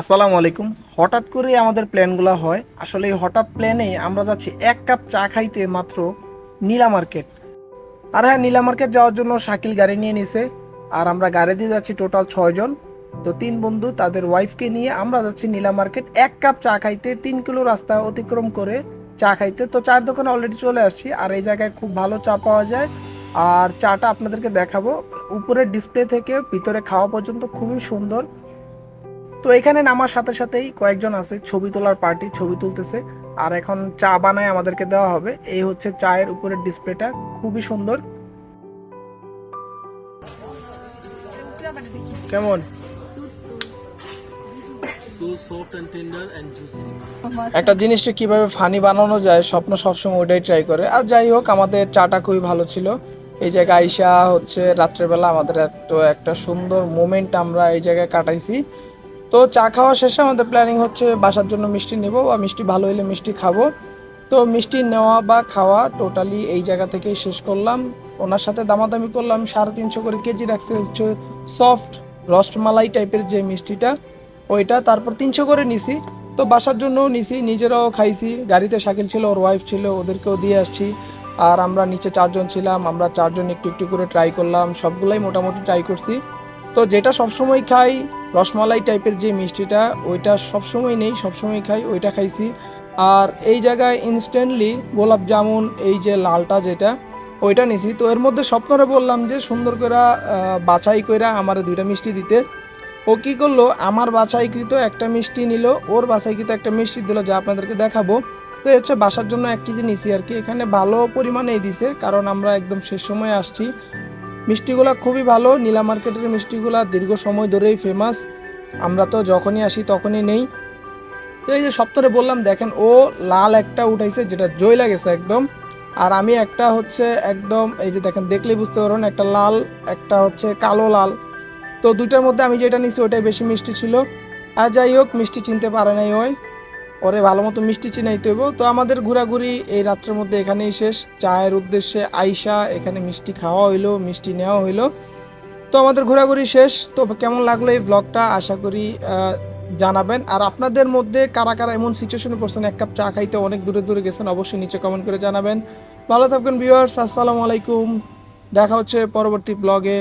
আসসালামু আলাইকুম। হঠাৎ করে আমাদের প্ল্যানগুলো হয়। আসলে এই হঠাৎ প্ল্যানে আমরা যাচ্ছি এক কাপ চা খাইতে মাত্র নীলা মার্কেট। আর হ্যাঁ নীলা মার্কেট যাওয়ার জন্য শাকিল গাড়ি নিয়ে নিছে। আর আমরা গাড়ি দিয়ে যাচ্ছি টোটাল ছয়জন তো তিন বন্ধু তাদের ওয়াইফকে নিয়ে আমরা যাচ্ছি নীলা মার্কেট। এক কাপ চা খাইতে তিন কিলো রাস্তা অতিক্রম করে চা খাইতে। তো চার দোকানে অলরেডি চলে আসছি। আর এই জায়গায় খুব ভালো চা পাওয়া যায়। আর চাটা আপনাদেরকে দেখাবো। উপরের ডিসপ্লে থেকে ভিতরে খাওয়া পর্যন্ত খুবই সুন্দর। তো এখানে নামার সাথে সাথেই কয়েকজন আছে ছবি তোলার পার্টি ছবি তুলতেছে। আর এখন চা বানায় আমাদেরকে দেওয়া হবে। এই হচ্ছে চায়ের উপরের ডিসপ্লেটা খুবই সুন্দর। কেমন. একটা জিনিসটা কীভাবে ফানি বানানো যায় স্বপ্ন সবসময় ওটাই ট্রাই করে। আর যাই হোক আমাদের চাটা খুবই ভালো ছিল। এই জায়গায় আইসা হচ্ছে রাত্রেবেলা আমাদের তো একটা সুন্দর মোমেন্ট আমরা এই জায়গায় কাটাইছি। তো চা খাওয়া শেষে আমাদের প্ল্যানিং হচ্ছে বাসার জন্য মিষ্টি নেব, বা মিষ্টি ভালো হলে মিষ্টি খাব। তো মিষ্টি নেওয়া বা খাওয়া টোটালি এই জায়গা থেকেই শেষ করলাম। ওনার সাথে দামাদামি করলাম, সাড়ে তিনশো করে কেজি রাখছে হচ্ছে সফট রসমালাই টাইপের যে মিষ্টিটা, ওইটা তারপর তিনশো করে নিছি। তো বাসার জন্যও নিছি, নিজেরাও খাইছি, গাড়িতে শাকিল ছিল, ওর ওয়াইফ ছিল, ওদেরকেও দিয়ে আসছি। আর আমরা নিচে চারজন ছিলাম, আমরা চারজন একটু একটু করে ট্রাই করলাম, সবগুলাই মোটামুটি ট্রাই করছি। তো যেটা সবসময় খাই, রসমালাই টাইপের যে মিষ্টিটা, ওইটা সবসময় নেই, সবসময় খাই, ওইটা খাইছি। আর এই জায়গায় ইনস্ট্যান্টলি গোলাপ জামুন, এই যে লালটা যেটা, ওইটা নিছি। তো এর মধ্যে স্বপ্নরে বললাম যে, সুন্দর করে বাছাই করে আমার দুইটা মিষ্টি দিতে। ও কি করল, আমার বাছাইকৃত একটা মিষ্টি নিল, ওর বাছাইকৃত একটা মিষ্টি দিল, যা আপনাদেরকে দেখাবো। তো হচ্ছে বাসার জন্য এক কেজি নিছি আর কি। এখানে ভালো পরিমাণেই দিছে, কারণ আমরা একদম শেষ সময়ে আসছি। মিষ্টিগুলা খুবই ভালো, নীলা মার্কেটের মিষ্টিগুলা দীর্ঘ সময় ধরেই ফেমাস আমরা তো যখনই আসি তখনই নেই। তো এই যে সপ্তরে বললাম, দেখেন ও লাল একটা উঠাইছে যেটা জয় লাগেছে একদম। আর আমি একটা হচ্ছে একদম, এই যে দেখেন দেখলেই বুঝতে পারবেন, একটা লাল, একটা হচ্ছে কালো লাল। তো দুইটার মধ্যে আমি যেটা নিছি ওটাই বেশি মিষ্টি ছিল। আর যাই হোক, মিষ্টি চিনতে পারে নাই ওই। ওরে ভালো মতো মিষ্টি চিনাইতে হইব। তো আমাদের ঘোরাঘুরি এই রাত্রের মধ্যে এখানেই শেষ। চায়ের উদ্দেশ্যে আইসা এখানে মিষ্টি খাওয়া হইল, মিষ্টি নেওয়া হইল। তো আমাদের ঘোরাঘুরি শেষ। তো কেমন লাগল এই ব্লগটা আশা করি জানাবেন। আর আপনাদের মধ্যে কারা কারা এমন সিচুয়েশনে পড়ছেন, এক কাপ চা খাইতে অনেক দূরে দূরে গেছেন, অবশ্যই নিচে কমেন্ট করে জানাবেন। ভালো থাকবেন ভিউয়ার্স আসসালামু আলাইকুম। দেখা হচ্ছে পরবর্তী ব্লগে